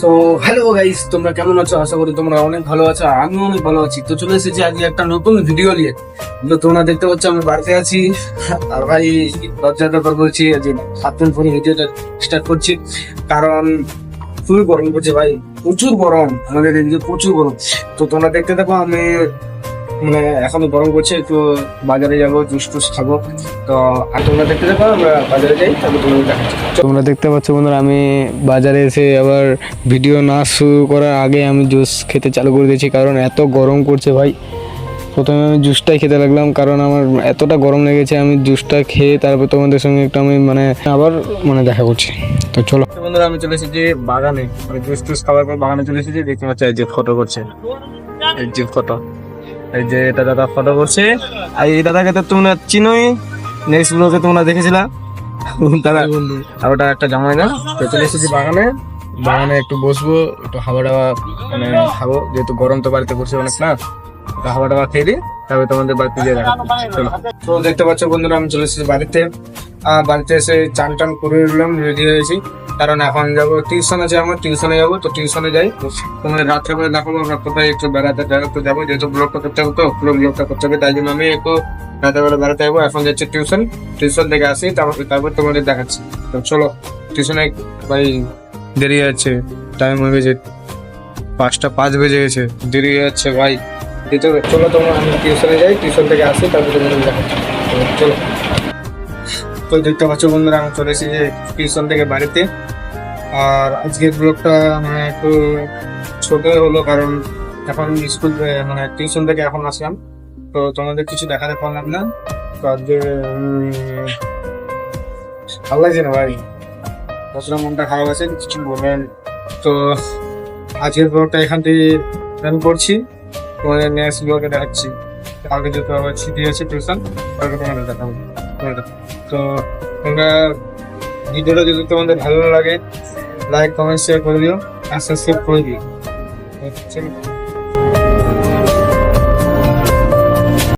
So hello guys তোমরা কেমন আছো? আশা করি তোমরা অনেক ভালো আছো, আমিও অনেক ভালো আছি। তো চলে এসেছি আজকে একটা নতুন ভিডিও নিয়ে। তো তোমরা দেখতে পাচ্ছ, আমি বাড়িতে আছি। আর ভাই লজ্জার ব্যাপার বলছি যে সাতদিন পরে ভিডিওটা স্টার্ট করছি। কারণ খুবই গরম পড়ছে ভাই, প্রচুর গরম। আমাদের এদিকে প্রচুর গরম। তো তোমরা দেখতে থাকো, আমি মানে এখনও গরম করছে একটু বাজারে যাব জুস টুস খাব। তো আর তোমরা দেখতে থাকো আমরা বাজারে যাই তারপর তোমাদের দেখাচ্ছি। তোমরা দেখতে পাচ্ছ বন্ধুরা আমি বাজারে এসে আবার ভিডিও না শুরু করার আগে আমি জুস খেতে চালু করে দিয়েছি কারণ এত গরম করছে ভাই। প্রথমে আমি জুসটাই খেতে লাগলাম কারণ আমার এতটা গরম লেগেছে আমি জুসটা খেয়ে তারপর তোমাদের সঙ্গে একটু আমি মানে আবার মানে দেখা করছি। তো চলো। বন্ধুরা আমি চলে এসেছি বাগানে। মানে জুস টুস খাওয়ার পর বাগানে চলে এসেছি দেখতে পাচ্ছি যে ফটো করছে। এই যে ফটো। এই যে এটা দাদা ফটো করছে। আর এই দাদাকে তো তোমরা চিনোই। নেক্সট ব্লগে তোমরা দেখেছিলা। দাদা আর ওটা একটা জামাই না? তো চলে এসেছি বাগানে। বাগানে একটু বসবো একটু হাওয়া টাওয়া মানে খাব। যেহেতু গরম তো বাড়িতে বসে অনেক না হাওয়া টাওয়া খেয়ে দিই। তারপরে তোমাদের বাড়িতে দেখা চলো। তো দেখতে পাচ্ছ বন্ধুরা আমি চলে এসেছি বাড়িতে। বাড়িতে এসে চান টান করে নিলাম রেডি হয়েছি কারণ এখন যাব টিউশন আছে আমার টিউশনে যাব, তো টিউশনে যাই। তোমাদের রাত্রে করে দেখাবো আমরা কোথায় একটু বেড়াতে বেড়াতে যাব, যেহেতু ব্লগটা করতে হবে তো, পুরো ব্লগটা করতে হবে, তাই জন্য আমি একটু রাতে বেলা বেড়াতে যাব। এখন যাচ্ছি টিউশন টিউশন থেকে আসি, তারপর তারপর তোমাদের দেখাচ্ছি। তো চলো টিউশনে ভাই দেরি আছে টাইম হয়ে গেছে, পাঁচটা পাঁচ বেজে গেছে, দেরি হয়ে যাচ্ছে ভাই। চলো তোমরা আমি টিউশনে যাই টিউশন থেকে আসি, তারপর তোমাদের দেখাচ্ছি। চলো। তো দেখতে পাচ্ছ বন্ধুরা, আমি চলে এসেছি টিউশন থেকে বাড়িতে। আর আজকের ব্লগটা মানে একটু ছোট হলো, কারণ এখন স্কুল মানে টিউশন থেকে এখন আসলাম। তো তোমাদের কিছু দেখাতে পারলাম না। তো আজকে ভালো লাগছে না ভাই? কতটা মনটা খারাপ আছে, কিছু বলবেন? তো আজকের ব্লগটা এখান থেকে প্ল্যান করছি। তোমাদের নেক্সট ব্লগে দেখাচ্ছি। কালকে যেহেতু আবার ছুটি আছে টিউশন, কালকে তোমাদের দেখাবো। করে তো তোমরা ভিডিওটা যদি তোমাদের ভালো লাগে লাইক কমেন্ট শেয়ার করে দিও। আর সাবস্ক্রাইব করে দিও।